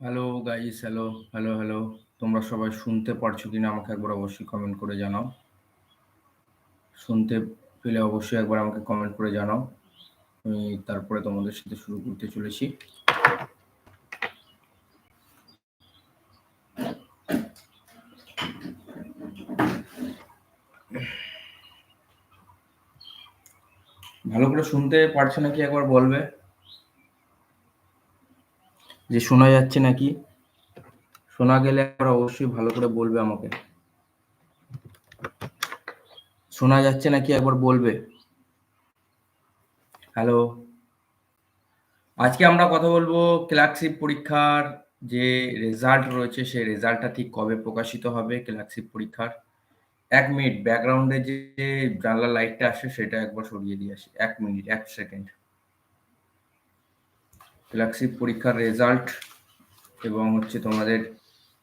Hello guys hello hello hello তোমরা সবাই শুনতে পারছ কিনা আমাকে একবার অবশ্যই কমেন্ট করে জানাও। শুনতে পেলে অবশ্যই একবার আমাকে কমেন্ট করে জানাও। আমি তারপরে তোমাদের সাথে শুরু করতে চলেছি। ভালো করে শুনতে পারছ নাকি একবার বলবে? যে শোনা যাচ্ছে নাকি? শোনা গেলে একবার অবশ্যই ভালো করে বলবে আমাকে। শোনা যাচ্ছে নাকি একবার বলবে? হ্যালো আজকে আমরা কথা বলব ক্লার্কশিপ পরীক্ষার যে রেজাল্ট রয়েছে, সেই রেজাল্টটা ঠিক কবে প্রকাশিত হবে ক্লার্কশিপ পরীক্ষার? এক মিনিট ব্যাকগ্রাউন্ডে যে জানলা লাইটটা আসে, সেটা একবার সরিয়ে দিয়ে আসি। এক মিনিট, এক সেকেন্ড ক্লার্কশিপ পরীক্ষার রেজাল্ট এবং হচ্ছে তোমাদের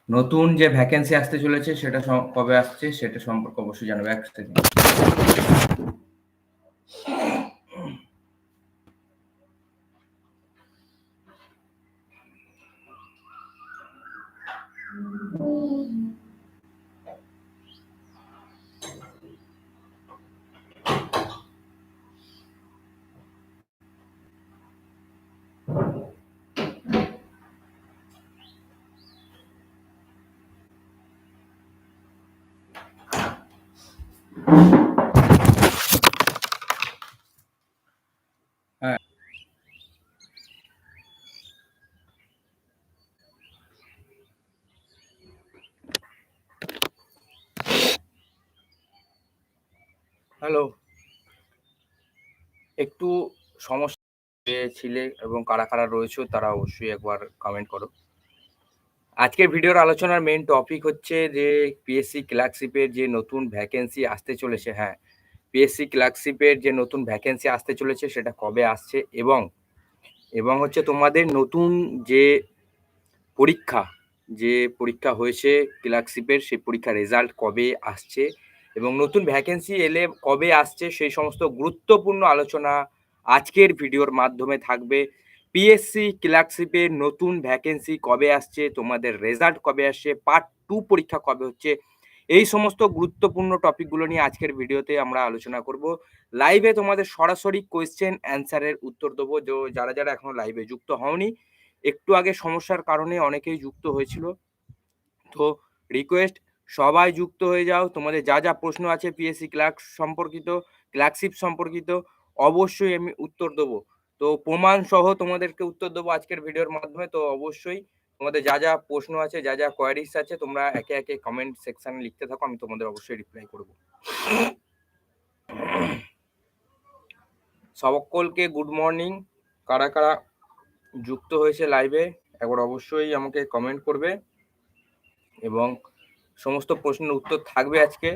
নতুন যে ভ্যাকেন্সি আসতে চলেছে, সেটা কবে আসছে, সেটা সম্পর্কে অবশ্যই জানাবে এক সেকেন্ড। হ্যাঁ হ্যালো। একটু সমস্যা ছিলে এবং কারা কারা রয়েছে তারা অবশ্যই একবার কমেন্ট করো। আজকের ভিডিওর আলোচনার মেন টপিক হচ্ছে যে পিএসসি ক্লার্কশিপের যে নতুন ভ্যাকেন্সি আসতে চলেছে হ্যাঁ পিএসসি ক্লার্কশিপের যে নতুন ভ্যাকেন্সি আসতে চলেছে সেটা কবে আসছে এবং এবং হচ্ছে তোমাদের নতুন যে পরীক্ষা যে পরীক্ষা হয়েছে ক্লার্কশিপের সেই পরীক্ষার রেজাল্ট কবে আসছে এবং নতুন ভ্যাকেন্সি এলে কবে আসছে সেই সমস্ত গুরুত্বপূর্ণ আলোচনা আজকের ভিডিওর মাধ্যমে থাকবে। পিএসসি ক্লার্কশিপের নতুন ভ্যাকেন্সি কবে আসছে, তোমাদের রেজাল্ট কবে আসছে পার্ট টু পরীক্ষা কবে হচ্ছে, এই সমস্ত গুরুত্বপূর্ণ টপিকগুলো নিয়ে আজকের ভিডিওতে আমরা আলোচনা করব। লাইভে তোমাদের সরাসরি কোয়েশ্চেন অ্যান্সারের উত্তর দেবো। যারা যারা এখনও লাইভে যুক্ত হওনি, একটু আগে সমস্যার কারণে অনেকেই যুক্ত হয়েছিল। তো রিকোয়েস্ট সবাই যুক্ত হয়ে যাও। তোমাদের যা যা প্রশ্ন আছে পিএসসি ক্লার্ক সম্পর্কিত ক্লার্কশিপ সম্পর্কিত, অবশ্যই আমি উত্তর দেবো। তো প্রমাণ সহ তোমাদেরকে উত্তর দেবো আজকের ভিডিওর মাধ্যমে। তো অবশ্যই তোমাদের যা যা প্রশ্ন আছে, যা যা কোয়ারিস আছে, তোমরা একে একে কমেন্ট সেকশনে লিখতে থাকো, আমি তোমাদের অবশ্যই রিপ্লাই করব। সকলকে গুড মর্নিং কারা কারা যুক্ত হয়েছে লাইভে একবার অবশ্যই আমাকে কমেন্ট করবে এবং সমস্ত প্রশ্নের উত্তর থাকবে আজকে।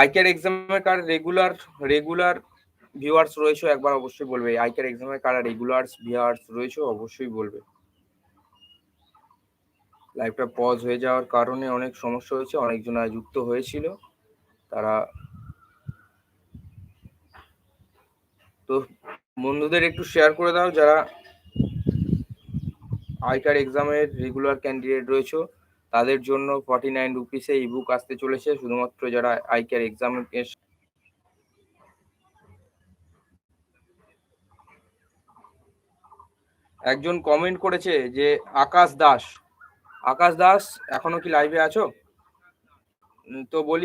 আইকের এক্সামের কার রেগুলার রেগুলার ভিউয়ার্স রয়েছে একবার অবশ্যই বলবে। আইকের এক্সামের কারা রেগুলার ভিউয়ার্স রয়েছে অবশ্যই বলবে। লাইভটা পজ হয়ে যাওয়ার কারণে অনেক সমস্যা হয়েছে, অনেকজন যুক্ত হয়েছিল। তারা তো বন্ধুদের একটু শেয়ার করে দাও, যারা আইকার এক্সামের রেগুলার ক্যান্ডিডেট রয়েছে। তাদের জন্য ফর্টি নাইন রুপিসে ইবুক আসতে চলেছে, শুধুমাত্র যারা আইকার এক্সাম একজন কমেন্ট করেছে যে, আকাশ দাস। আকাশ দাস, এখনও কি লাইভে আছো? তো বলি